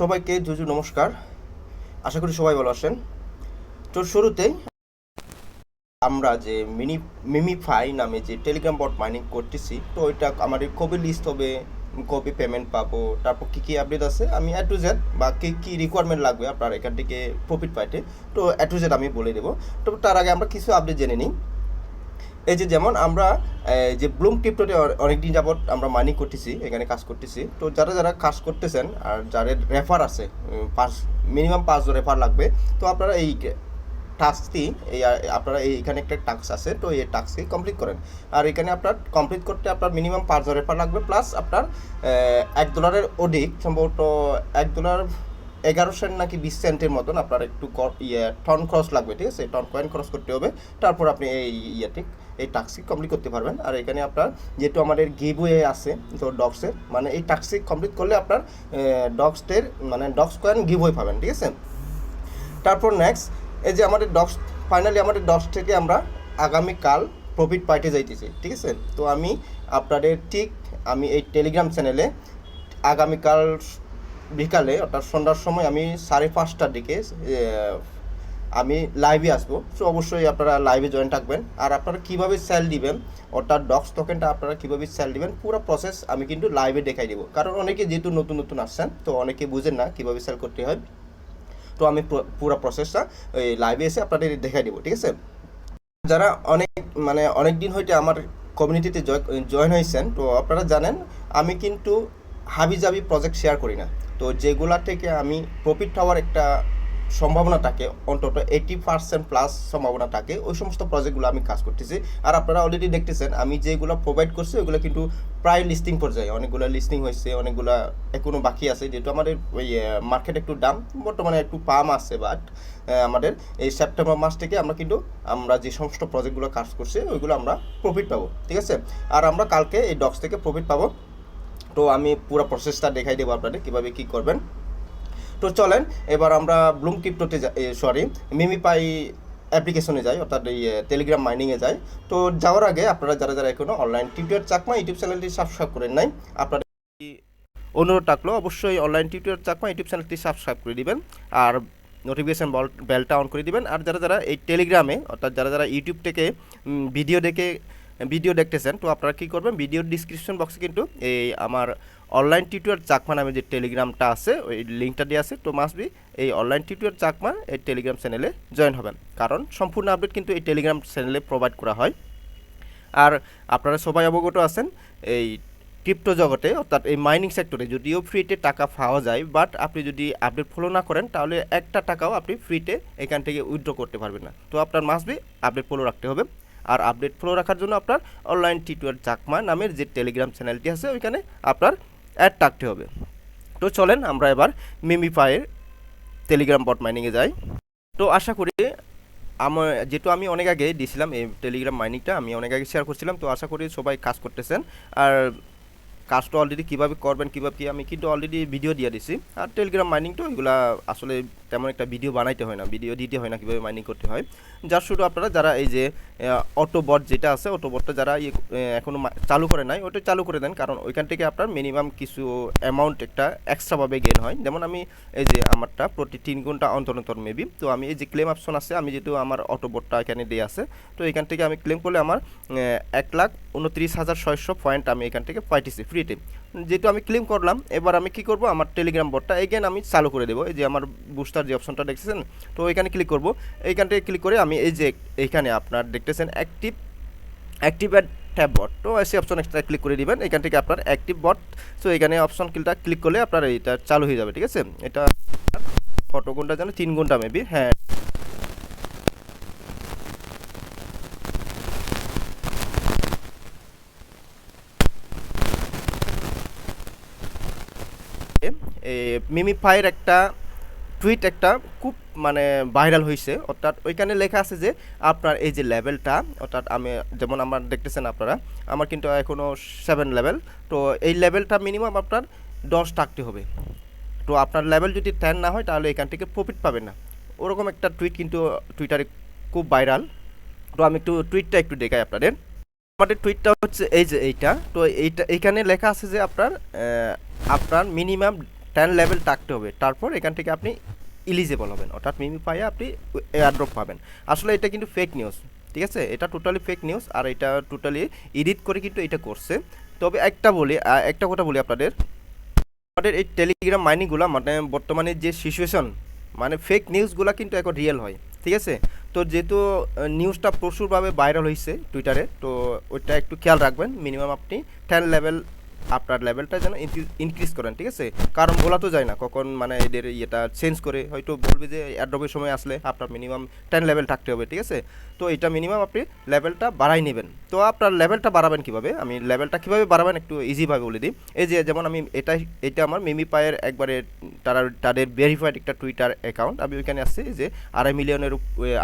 সবাইকে জুজু নমস্কার। আশা করি সবাই ভালো আছেন। তো শুরুতেই আমরা যে মিনি মিমিফাই নামে যে টেলিগ্রাম বট মাইনিং করতেছি, তো ওইটা আমাদের কবে লিস্ট হবে, কবে পেমেন্ট পাবো, তারপর কী কী আপডেট আছে, আমি এ টু জেড বা কী কী রিকোয়ারমেন্ট লাগবে আপনার এখান থেকে প্রফিট পাইতে, তো এ টু জেড আমি বলে দেবো। তো তার আগে আমরা কিছু আপডেট জেনে নিই। এই যে যেমন আমরা যে ব্লুম ক্রিপ্টোতে অনেক দিন যাবত আমরা মাইনিং করতেছি, এখানে কাজ করতেছি। তো যারা যারা কাজ করতেছেন আর যাদের রেফার আছে পাঁচ মিনিমাম পাঁচজন রেফার লাগবে, তো আপনারা এই টাস্কটি এই আপনারা এই, এখানে একটা টাস্ক আছে, তো এই টাস্কটি কমপ্লিট করেন। আর এখানে আপনার কমপ্লিট করতে আপনার মিনিমাম পাঁচ পাঁচজন রেফার লাগবে প্লাস আপনার এক ডলারের অধিক সম্ভবত এক ডলার এগারো সেন্ট নাকি বিশ সেন্টের মতন আপনার একটু ইয়ে টন খরচ লাগবে, ঠিক আছে? টন কয়েন খরচ করতে হবে। তারপর আপনি এই, ইয়েটি এই টাস্কটি কমপ্লিট করতে পারবেন। আর এখানে আপনার যেহেতু আমাদের গিভওয়ে আছে, তো ডক্সের মানে এই টাস্কটি কমপ্লিট করলে আপনার ডক্সটের মানে ডক্স কয়েন গিভওয়ে পাবেন, ঠিক আছে? তারপর নেক্সট এই যে আমাদের ডক্স ফাইনালি আমাদের ডক্স থেকে আমরা আগামীকাল প্রফিট পাইতে যাইতেছি, ঠিক আছে? তো আমি আপনাদের ঠিক আমি এই টেলিগ্রাম চ্যানেলে আগামীকাল বিকালে, অর্থাৎ সন্ধ্যার সময় আমি সাড়ে পাঁচটার দিকে আমি লাইভে আসব। সো অবশ্যই আপনারা লাইভে জয়েন থাকবেন। আর আপনারা কীভাবে সেল দিবেন, অর্থাৎ ডক্স টোকেনটা আপনারা কীভাবে সেল দিবেন, পুরো প্রসেস আমি কিন্তু লাইভে দেখাই দেবো। কারণ অনেকে যেহেতু নতুন নতুন আসছেন, তো অনেকে বুঝেন না কীভাবে সেল করতে হয়। তো আমি পুরো- পুরো প্রসেসটা লাইভে এসে আপনাদের দেখাই দেবো, ঠিক আছে? যারা অনেক মানে অনেক দিন হইতে আমার কমিউনিটিতে জয়েন হয়েছেন তো আপনারা জানেন, আমি কিন্তু হাবি জাবি প্রজেক্ট শেয়ার করি না। তো যেগুলা থেকে আমি প্রফিট হওয়ার একটা সম্ভাবনা থাকে অন্তত এইটি পার্সেন্ট প্লাস সম্ভাবনা থাকে ওই সমস্ত প্রজেক্টগুলো আমি কাজ করতেছি। আর আপনারা অলরেডি দেখতেছেন, আমি যেগুলো প্রোভাইড করছি, ওইগুলো কিন্তু প্রায় লিস্টিং পর্যায়ে। অনেকগুলো লিস্টিং হয়েছে, অনেকগুলো এখনও বাকি আছে, যেহেতু আমাদের ওই মার্কেট একটু দাম বর্তমানে একটু পাম আছে বাট আমাদের এই সেপ্টেম্বর মাস থেকে আমরা কিন্তু, আমরা যে সমস্ত প্রজেক্টগুলো কাজ করছি, ওইগুলো আমরা প্রফিট পাবো, ঠিক আছে? আর আমরা কালকে এই ডক্স থেকে প্রফিট পাবো। তো আমি পুরো প্রসেসটা দেখাই দেবো আপনাদের, কীভাবে কী করবেন। তো চলেন, এবার আমরা ব্লুম ক্রিপ্টোতে সরি মিমিপাই অ্যাপ্লিকেশনে যাই, অর্থাৎ এই টেলিগ্রাম মাইনিংয়ে যাই। তো যাওয়ার আগে আপনারা যারা যারা এখনও অনলাইন টিউটোরিয়াল চাকমা ইউটিউব চ্যানেলটি সাবস্ক্রাইব করেন নাই আপনারা অনুরোধ থাকল অবশ্যই অনলাইন টিউটোরিয়াল চাকমা ইউটিউব চ্যানেলটি সাবস্ক্রাইব করে দিবেন, আর নোটিফিকেশান বল বেলটা অন করে দিবেন। আর যারা যারা এই টেলিগ্রামে অর্থাৎ যারা যারা ইউটিউব থেকে ভিডিও দেখে ভিডিও দেখতেছেন, তো আপনারা কী করবেন ভিডিওর ডিসক্রিপশন বক্সে কিন্তু এই আমার অনলাইন টিউটোরিয়াল চাকমা নামে যে টেলিগ্রামটা আছে, ওই লিঙ্কটা দিয়ে আছে, তো মাস্ট বি এই অনলাইন টিউটোরিয়াল চাকমা এই টেলিগ্রাম চ্যানেলে জয়েন হবেন। কারণ সম্পূর্ণ আপডেট কিন্তু এই টেলিগ্রাম চ্যানেলে প্রোভাইড করা হয়। আর আপনারা সবাই অবগত আছেন, এই ক্রিপ্টো জগতে, অর্থাৎ এই মাইনিং সেক্টরে যদিও ফ্রিতে টাকা পাওয়া যায় বাট আপনি যদি আপডেট ফলো না করেন, তাহলে একটা টাকাও আপনি ফ্রিতে এখান থেকে উইথড্র করতে পারবেন না। তো আপনার মাস্ট বি আপডেট ফলো রাখতে হবে। আর আপডেট ফলো রাখার জন্য আপনার অনলাইন টিটুয়ার চাকমা নামের যে টেলিগ্রাম চ্যানেলটি আছে, ওইখানে আপনার অ্যাড থাকতে হবে। তো চলেন আমরা এবার মিমিফাইয়ের টেলিগ্রাম বট মাইনিংয়ে যাই। তো আশা করি আমার যেহেতু আমি অনেক আগে দিয়েছিলাম এই টেলিগ্রাম মাইনিংটা আমি অনেক আগে শেয়ার করছিলাম, তো আশা করি সবাই কাজ করতেছেন। আর কাজটা অলরেডি কীভাবে করবেন, কীভাবে কি, আমি কিন্তু অলরেডি ভিডিও দিয়ে দিছি। আর টেলিগ্রাম মাইনিং তো এগুলা আসলে তেমন একটা ভিডিও বানাইতে হয় না ভিডিও দিতে হয় না কীভাবে মাইনিং করতে হয়। যার শুধু আপনারা যারা এই যে অটোবট যেটা আছে অটোবটটা যারা ইয়ে এখনও চালু করে নাই, ওটা চালু করে দেন। কারণ ওইখান থেকে আপনার মিনিমাম কিছু অ্যামাউন্ট একটা এক্সট্রাভাবে গেন হয়। যেমন আমি এই যে আমারটা প্রতি তিন ঘণ্টা অন্তর অন্তর মেবি তো আমি এই যে ক্লেম অপশন আছে, আমি যেহেতু আমার অটোবটটা এখানে দিয়ে আছে, তো এখান থেকে আমি ক্লেম করলে আমার এক লাখ উনত্রিশ হাজার ছয়শো পয়েন্ট আমি এখান থেকে পাইতেছি ফ্রিতে যেহেতু আমি ক্লেম করলাম, এবার আমি কি করব? আমার টেলিগ্রাম বটটা এগেন আমি চালু করে দেবো। এই যে আমার বুস্টার যে অপশনটা দেখতেছেন, তো এখানে ক্লিক করব। এইখান থেকে ক্লিক করে আমি এই যে এইখানে আপনার দেখতেছেন অ্যাক্টিভ অ্যাক্টিভেট ট্যাব বট তো সেই অপশন একটা ক্লিক করে দিবেন। এখান থেকে আপনার অ্যাক্টিভ বট সো এখানে অপশন কিলটা ক্লিক করলে আপনার এটা চালু হয়ে যাবে, ঠিক আছে? এটা কত ঘণ্টা জানো? তিন ঘণ্টা মেবি হ্যাঁ। মিমিফাইয়ের একটা টুইট একটা খুব মানে ভাইরাল হয়েছে অর্থাৎ ওইখানে লেখা আছে যে, আপনার এই যে লেভেলটা অর্থাৎ আমি যেমন আমার দেখতেছেন আপনারা, আমার কিন্তু এখনও সেভেন লেভেল তো এই লেভেলটা মিনিমাম আপনার দশ থাকতে হবে। তো আপনার লেভেল যদি টেন না হয়, তাহলে এখান থেকে প্রফিট পাবেন না। ওরকম একটা টুইট কিন্তু টুইটারে খুব ভাইরাল তো আমি একটু টুইটটা একটু দেখাই আপনাদের। আমাদের টুইটটা হচ্ছে এই যে এইটা। তো এইটা, এইখানে লেখা আছে যে আপনার আপনার মিনিমাম টেন লেভেল থাকতে হবে। তারপর এখান থেকে আপনি ইলিজেবল হবেন। অর্থাৎ মিমি পাইয়ে আপনি এয়ারড্রপ পাবেন। আসলে এটা কিন্তু ফেক নিউজ ঠিক আছে? এটা টোটালি ফেক নিউজ আর এটা টোটালি এডিট করে কিন্তু এটা করছে। তবে একটা বলি একটা কথা বলি আপনাদের। আমাদের এই টেলিগ্রাম মাইনিংগুলো মানে বর্তমানে যে সিচুয়েশন মানে ফেক নিউজগুলো কিন্তু এখন রিয়েল হয়, ঠিক আছে? তো যেহেতু নিউজটা প্রচুরভাবে ভাইরাল হয়েছে টুইটারে তো ওইটা একটু খেয়াল রাখবেন। মিনিমাম আপনি টেন লেভেল আপনার লেভেলটা যেন ইনক্রিজ করেন, ঠিক আছে? কারণ বলা তো যায় না, কখন মানে এদের ইয়েটা চেঞ্জ করে, হয়তো বলবে যে অ্যাড্রপের সময় আসলে আপনার মিনিমাম টেন লেভেল থাকতে হবে, ঠিক আছে? তো এটা মিনিমাম আপনি লেভেলটা বাড়াই নেবেন। তো আপনার লেভেলটা বাড়াবেন কীভাবে? আমি লেভেলটা কীভাবে বাড়াবেন একটু ইজিভাবে বলে দিই। এই যে, যেমন আমি এটা এটা আমার মিমি পায়ের একবারে তারা, তাদের ভেরিফাইড একটা টুইটার অ্যাকাউন্ট আমি ওইখানে আসছি যে আড়াই মিলিয়নের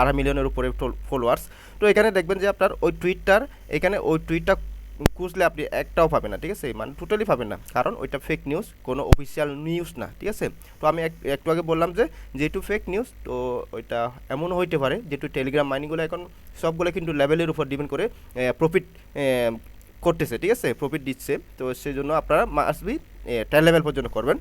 আড়াই মিলিয়নের উপরে ফলোয়ার্স তো এখানে দেখবেন যে আপনার ওই টুইটটার এখানে ওই টুইটটা খুঁজলে আপনি একটাও পাবেন না, ঠিক আছে? মানে টোটালি পাবেন না। কারণ ওইটা ফেক নিউজ কোনো অফিসিয়াল নিউজ না, ঠিক আছে? তো আমি এক- একটু আগে বললাম যে, যেহেতু ফেক নিউজ তো ওইটা এমনও হইতে পারে, যেহেতু টেলিগ্রাম মাইনিংগুলো এখন সবগুলো কিন্তু লেভেলের উপর ডিপেন্ড করে প্রফিট করতেছে, ঠিক আছে? প্রফিট দিচ্ছে। তো সেই জন্য আপনারা মাসবি টেন লেভেল পর্যন্ত করবেন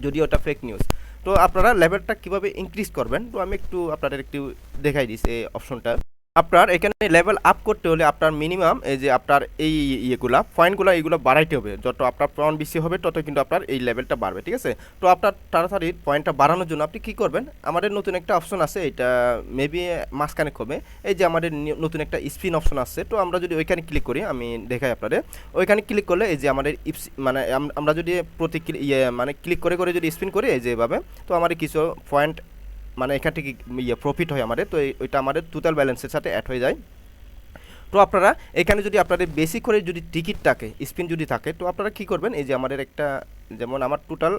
যদি ওটা ফেক নিউজ তো আপনারা লেভেলটা কীভাবে ইনক্রিজ করবেন? তো আমি একটু আপনাদের একটু দেখাই দিচ্ছি এই অপশনটা আপনার এখানে লেভেল আপ করতে হলে আপনার মিনিমাম এই যে আপনার এই ইয়েগুলা পয়েন্টগুলো এইগুলো বাড়াইতে হবে। যত আপনার পয়েন্ট বেশি হবে, তত কিন্তু আপনার এই লেভেলটা বাড়বে, ঠিক আছে? তো আপনার তাড়াতাড়ি পয়েন্টটা বাড়ানোর জন্য আপনি কী করবেন? আমাদের নতুন একটা অপশন আছে, এটা মেবি মাসখানেক হবে এই যে আমাদের নতুন একটা স্পিন অপশন আছে, তো আমরা যদি ওইখানে ক্লিক করি, আমি দেখাই আপনাদের। ওইখানে ক্লিক করলে এই যে আমাদের ইপস মানে আমরা যদি প্রতি ইয়ে মানে ক্লিক করে করে যদি স্পিন করি, এই যে এভাবে, তো আমাদের কিছু পয়েন্ট মানে এখান থেকে ইয়ে প্রফিট হয় আমাদের, তো ওইটা আমাদের টোটাল ব্যালেন্সের সাথে অ্যাড হয়ে যায়। তো আপনারা এখানে যদি আপনাদের বেশি করে যদি টিকিট থাকে স্পিন যদি থাকে, তো আপনারা কি করবেন? এই যে আমাদের একটা, যেমন আমার টোটাল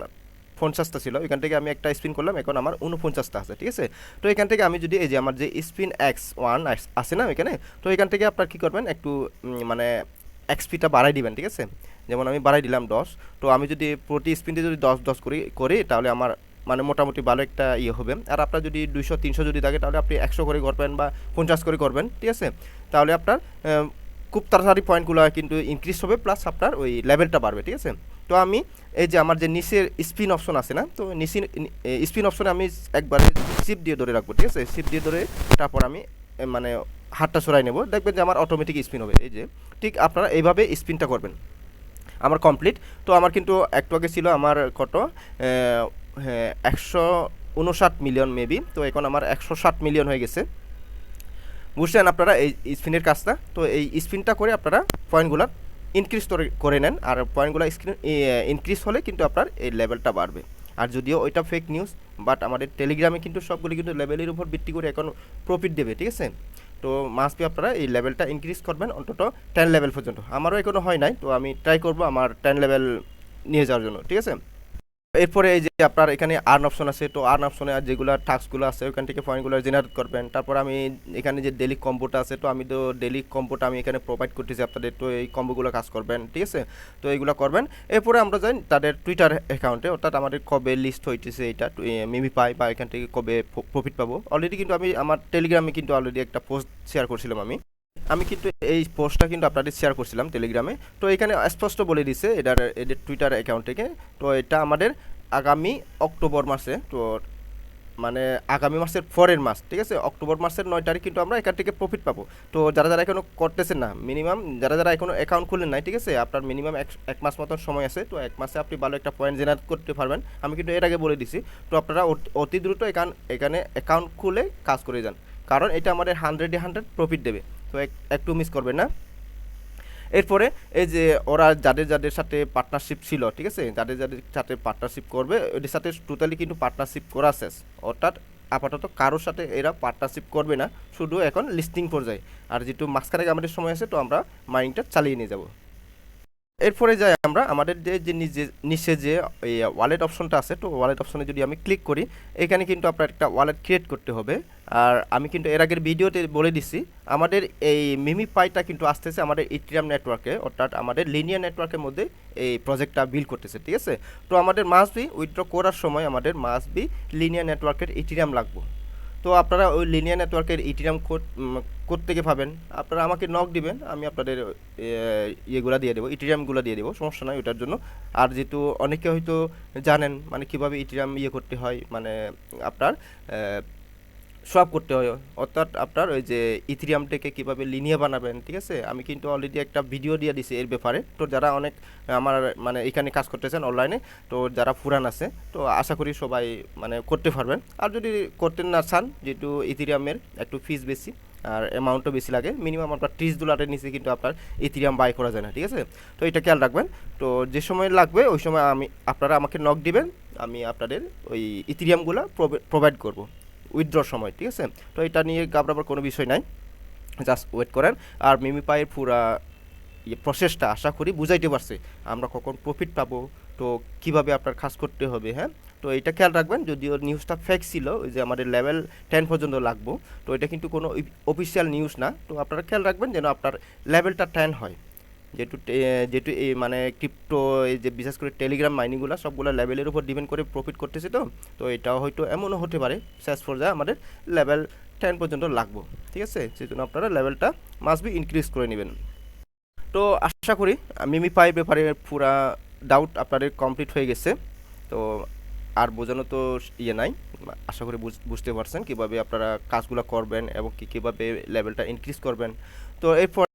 পঞ্চাশটা ছিল, এখান থেকে আমি একটা স্পিন করলাম, এখন আমার উনপঞ্চাশটা আছে, ঠিক আছে? তো এখান থেকে আমি যদি এই যে আমার যে স্পিন এক্স ওয়ান আছে না এখানে তো এখান থেকে আপনার কী করবেন? একটু মানে এক্সপিটা বাড়াই দিবেন, ঠিক আছে? যেমন আমি বাড়াই দিলাম দশ, তো আমি যদি প্রতি স্পিনতে যদি দশ দশ করি করি, তাহলে আমার মানে মোটামুটি ভালো একটা ইয়ে হবে। আর আপনার যদি দুইশো, তিনশো যদি থাকে, তাহলে আপনি একশো করে করবেন বা পঞ্চাশ করে করবেন ঠিক আছে? তাহলে আপনার খুব তাড়াতাড়ি পয়েন্টগুলো কিন্তু ইনক্রিজ হবে প্লাস আপনার ওই লেভেলটা বাড়বে, ঠিক আছে? তো আমি এই যে আমার যে নিচের স্পিন অপশন আছে না, তো নিচে স্পিন অপশনে আমি একবারে সিপ দিয়ে ধরে রাখব, ঠিক আছে? সিপ দিয়ে ধরে তারপর আমি মানে হাতটা সরাই নেব। দেখবেন যে আমার অটোমেটিক স্পিন হবে, এই যে। ঠিক আপনারা এইভাবে স্পিনটা করবেন। আমার কমপ্লিট তো আমার কিন্তু একটু আগে ছিল আমার কত একশো উনষাট মিলিয়ন মেবি তো এখন আমার একশো ষাট মিলিয়ন হয়ে গেছে। বুঝছেন আপনারা এই স্পিনের কাজটা? তো এই স্পিনটা করে আপনারা পয়েন্টগুলো ইনক্রিজ করে নেন, আর পয়েন্টগুলো স্ক্রিন ইনক্রিজ হলে কিন্তু আপনার এই লেভেলটা বাড়বে। আর যদিও ওইটা ফেক নিউজ বাট আমাদের টেলিগ্রামে কিন্তু সবগুলি কিন্তু লেভেলের উপর ভিত্তি করে এখন প্রফিট দেবে, ঠিক আছে? তো মাস্ট বি আপনারা এই লেভেলটা ইনক্রিজ করবেন অন্তত টেন লেভেল পর্যন্ত। আমারও এখনও হয় নাই, তো আমি ট্রাই করব আমার টেন লেভেল নিয়ে যাওয়ার জন্য, ঠিক আছে? এরপরে এই যে আপনার এখানে আর্ন অপশন আছে, তো আর্ন অপশনে আর যেগুলো টাস্কগুলো আছে ওখান থেকে পয়েন্টগুলো জেনারেট করবেন। তারপর আমি এখানে যে ডেলি কম্বোটা আছে, তো আমি তো ডেলি কম্বোটা আমি এখানে প্রোভাইড করতেছি আপনাদের, তো এই কম্বোগুলো কাজ করবেন, ঠিক আছে? তো এইগুলো করবেন। এরপরে আমরা যাই তাদের টুইটার অ্যাকাউন্টে অর্থাৎ আমাদের কবে লিস্ট হইতেছে এটা মিমি পাই বা এখান থেকে কবে প্রফিট পাবো। অলরেডি কিন্তু আমি আমার টেলিগ্রামে কিন্তু অলরেডি একটা পোস্ট শেয়ার করছিলাম আমি। আমি কিন্তু এই পোস্টটা কিন্তু আপনাদের শেয়ার করছিলাম টেলিগ্রামে তো এখানে স্পষ্ট বলে দিছে এটার, এদের টুইটার অ্যাকাউন্ট থেকে। তো এটা আমাদের আগামী অক্টোবর মাসে, তো মানে আগামী মাসের পরের মাস, ঠিক আছে? অক্টোবর মাসের নয় তারিখ কিন্তু আমরা এখান থেকে প্রফিট পাবো। তো যারা যারা এখনও করতেছেন না মিনিমাম যারা যারা এখনও অ্যাকাউন্ট খুললেন নাই, ঠিক আছে? আপনার মিনিমাম এক এক মাস মতন সময় আছে। তো এক মাসে আপনি ভালো একটা পয়েন্ট জেনারেট করতে পারবেন। আমি কিন্তু এর আগে বলে দিছি। তো আপনারা অতি দ্রুত এখান, এখানে অ্যাকাউন্ট খুলে কাজ করে যান। কারণ এটা আমাদের হান্ড্রেডে হান্ড্রেড প্রফিট দেবে। তো এক- একটু মিস করবে না। এরপরে এই যে ওরা যাদের যাদের সাথে পার্টনারশিপ ছিল, ঠিক আছে? যাদের যাদের সাথে পার্টনারশিপ করবে ওদের সাথে টোটালি কিন্তু পার্টনারশিপ করা শেষ। অর্থাৎ আপাতত কারোর সাথে এরা পার্টনারশিপ করবে না। শুধু এখন লিস্টিং পর্যায়ে। আর যেহেতু মাঝখানে আমাদের সময় আছে, তো আমরা মাইনিংটা চালিয়ে নিয়ে যাব। এরপরে যাই আমরা, আমাদের যে যে নিজে, নিচে যে ওয়ালেট অপশনটা আছে, তো ওয়ালেট অপশনে যদি আমি ক্লিক করি, এখানে কিন্তু আপনার একটা ওয়ালেট ক্রিয়েট করতে হবে। আর আমি কিন্তু এর আগের ভিডিওতে বলে দিছি, আমাদের এই মিমি পাইটা কিন্তু আসতেছে আমাদের ইথিরিয়াম নেটওয়ার্কে অর্থাৎ আমাদের লিনিয়ার নেটওয়ার্কের মধ্যে এই প্রজেক্টটা বিল করতেছে, ঠিক আছে? তো আমাদের মাস বি উইথড্র করার সময় আমাদের মাস বি লিনিয়ার নেটওয়ার্কের ইথিরিয়াম লাগবে। তো আপনারা ওই লিনিয়ার নেটওয়ার্কের ইটিরাম কোড কোড থেকে পাবেন। আপনারা আমাকে নক দিবেন, আমি আপনাদের ইয়েগুলো দিয়ে দেবো ইটিরামগুলো দিয়ে দেবো, সমস্যা নয় ওটার জন্য। আর যেহেতু অনেকে হয়তো জানেন মানে কীভাবে ইটিরাম ইয়ে করতে হয় মানে আপনার সোয়াপ করতে হয়। অর্থাৎ আপনার ওই যে ইথিরিয়াম থেকে কীভাবে লিনিয়া বানাবেন, ঠিক আছে? আমি কিন্তু অলরেডি একটা ভিডিও দিয়ে দিছি এর ব্যাপারে। তো যারা অনেক, আমার মানে এখানে কাজ করতেছেন অনলাইনে তো যারা পুরান আছে, তো আশা করি সবাই মানে করতে পারবেন। আর যদি করতে না চান, যেহেতু ইথিরিয়ামের একটু ফিস বেশি, আর অ্যামাউন্টও বেশি লাগে মিনিমাম আপনার ত্রিশ ডলারের নিচে কিন্তু আপনার ইথিরিয়াম বাই করা যায় না, ঠিক আছে? তো এটা খেয়াল রাখবেন। তো যে সময় লাগবে, ওই সময় আমি, আপনারা আমাকে নক দিবেন, আমি আপনাদের ওই ইথিরিয়ামগুলো প্রোভাইড করব। উইথড্রর সময়, ঠিক আছে? তো এটা নিয়ে ঘাবড়াবার কোনো বিষয় নাই। জাস্ট ওয়েট করেন। আর মিমিপাইয়ের পুরা ইয়ে প্রসেসটা আশা করি বুঝাইতে পারছে। আমরা কখন প্রফিট পাবো, তো কীভাবে আপনার কাজ করতে হবে হ্যাঁ? তো এটা খেয়াল রাখবেন, যদিও নিউজটা ফেক ছিল, ওই যে আমাদের লেভেল টেন পর্যন্ত লাগবো, তো এটা কিন্তু কোনো অফিসিয়াল নিউজ না। তো আপনারা খেয়াল রাখবেন যেন আপনার লেভেলটা টেন হয়। যেহেতু টে- যেহেতু এই মানে ক্রিপ্টো এই যে বিশেষ করে টেলিগ্রাম মাইনিংগুলো সবগুলো লেভেলের উপর ডিপেন্ড করে প্রফিট করতেছে তো। তো এটাও হয়তো এমনও হতে পারে, শেষ পর্যায়ে আমাদের লেভেল টেন পর্যন্ত লাগবো, ঠিক আছে? সেই জন্য আপনারা লেভেলটা মাস্ট বি ইনক্রিজ করে নেবেন। তো আশা করি, মিমি পাই ব্যাপারে পুরা ডাউট আপনাদের কমপ্লিট হয়ে গেছে। তো আর বোঝানো তো ইয়ে নাই আশা করি বুঝ- বুঝতে পারছেন কীভাবে আপনারা কাজগুলো করবেন এবং কী কীভাবে লেভেলটা ইনক্রিজ করবেন। তো এরপর